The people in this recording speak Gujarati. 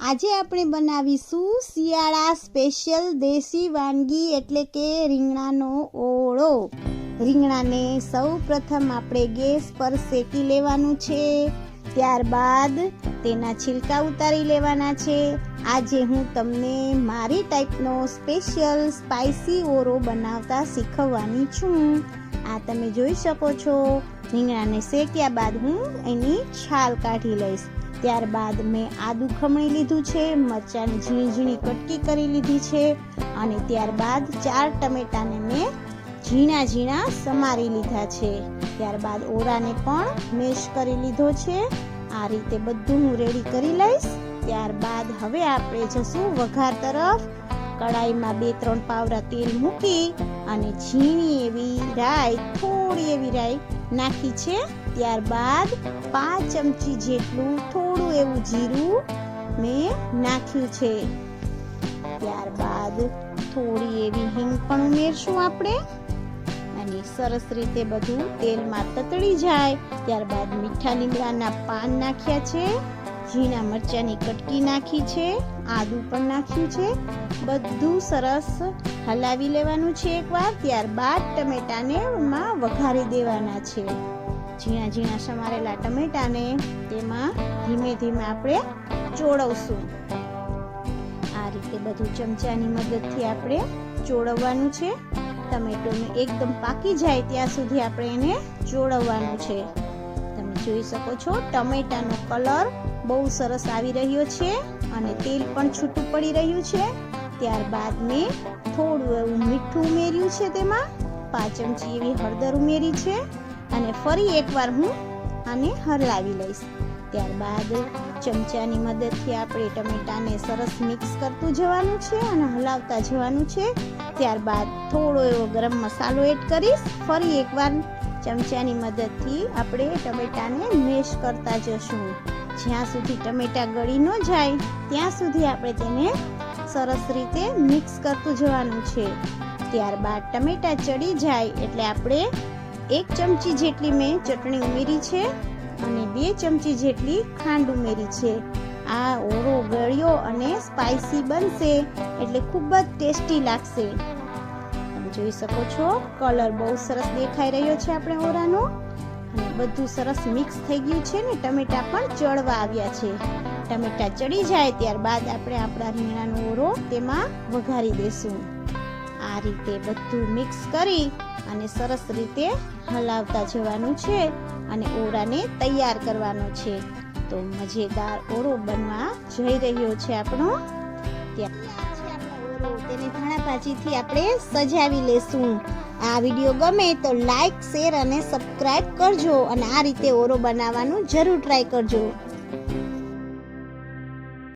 આજે આપણે બનાવીશું શિયાળા સ્પેશિયલ દેશી વાનગી એટલે કે રીંગણાનો ઓળો. રીંગણાને સૌ પ્રથમ આપણે ગેસ પર શેકી લેવાનું છે. ત્યારબાદ તેના છિલકા ઉતારી લેવાના છે. આજે હું તમને મારી ટાઈપનો સ્પેશિયલ સ્પાઇસી ઓરો બનાવતા શીખવવાની છું. આ તમે જોઈ શકો છો. રીંગણાને શેક્યા બાદ હું એની છાલ કાઢી લઈશ. ત્યારબાદ મેં આદુ ખમણી લીધું છે, મરચાંની ઝીણી ઝીણી કટકી કરી લીધી છે અને ત્યારબાદ ચાર ટમેટાને મેં ઝીણા ઝીણા સમારી લીધા છે. ત્યારબાદ ઓરાને પણ મેશ કરી લીધો છે. આ રીતે બધું હું રેડી કરી લઈશ. ત્યારબાદ હવે આપણે જશું વઘાર તરફ. કડાઈમાં બે, ત્રણ પાવરા તેલ મૂકી અને ઝીણી એવી રાઈ, થોડી એવી રાઈ નાખી છે. ત્યારબાદ પાંચ ચમચી જેટલું થોડું એવું જીરું મેં નાખ્યું છે. ત્યારબાદ થોડી એવી હિંગ પણ ઉમેરશું આપણે. અને સરસ રીતે બધું તેલમાં તતડી જાય. ત્યારબાદ મીઠા લીમડાના પાન નાખ્યા છે. ઝીણા મરચાંની કટકી નાખી છે, આદું પણ નાખ્યું છે. બધું સરસ હલાવી લેવાનું છે એકવાર, ત્યારબાદ ટમેટાને માં વઘારી દેવાના છે. ઝીણા ઝીણા સમારેલા ટમેટાને તેમાં ધીમે ધીમે આપણે ચોળવશું. આ રીતે બધું ચમચાની મદદથી આપણે ચોળવવાનું છે. ટમેટોને એકદમ પાકી જાય ત્યાં સુધી આપણે એને ચોળવવાનું છે. તમે જોઈ શકો છો ટમેટાનો કલર બહુ સરસ આવી રહ્યો છે અને તેલ પણ છૂટું પડી રહ્યું છે. ત્યારબાદ મેં થોડું એવું મીઠું ઉમેર્યું છે તેમાં, પાંચ ચમચી એવી હળદર ઉમેરી છે અને ફરી એકવાર હું આને હલાવી લઈશ. ત્યારબાદ ચમચાની મદદથી આપણે ટમેટાને સરસ મિક્સ કરતું જવાનું છે અને હલાવતા જવાનું છે. ત્યારબાદ થોડો એવો ગરમ મસાલો એડ કરીશ. ફરી એકવાર ચમચાની મદદથી આપણે ટમેટાને મેશ કરતા જશું. જ્યાં સુધી ટમેટા ગળી ન જાય, ત્યાં સુધી આપણે તેને સરસ રીતે મિક્સ કરતું જવાનું છે. ત્યારબાદ ટમેટા ચડી જાય એટલે આપણે એક ચમચી જેટલી મેં ચટણી ઉમેરી છે અને બે ચમચી જેટલી ખાંડ ઉમેરી છે. આ ઓરો ગળ્યો અને સ્પાઇસી બનશે એટલે ખૂબ જ ટેસ્ટી લાગશે. જોઈ શકો છો કલર બહુ સરસ દેખાઈ રહ્યો છે આપણે ઓરાનો અને બધું સરસ મિક્સ થઈ ગયું છે ને, ટમેટા પણ ચડવા આવ્યા છે. ટમેટા ચડી જાય ત્યારબાદ આપણે આપણા રીંગણાનો ઓરો તેમાં વઘારી દેશું. આ રીતે બધું મિક્સ કરી અને સરસ રીતે હલાવતા જવાનું છે અને ઓરાને તૈયાર કરવાનો છે. તો મજેદાર ઓરો બનવા જઈ રહ્યો છે આપણો. ત્યાં તેને ધાણા ભાજીથી આપણે સજાવી લેશું. આ વીડિયો ગમે તો લાઈક, શેર અને સબસ્ક્રાઇબ કરજો અને આ રીતે ઓરો બનાવવાનું જરૂર ટ્રાય કરજો.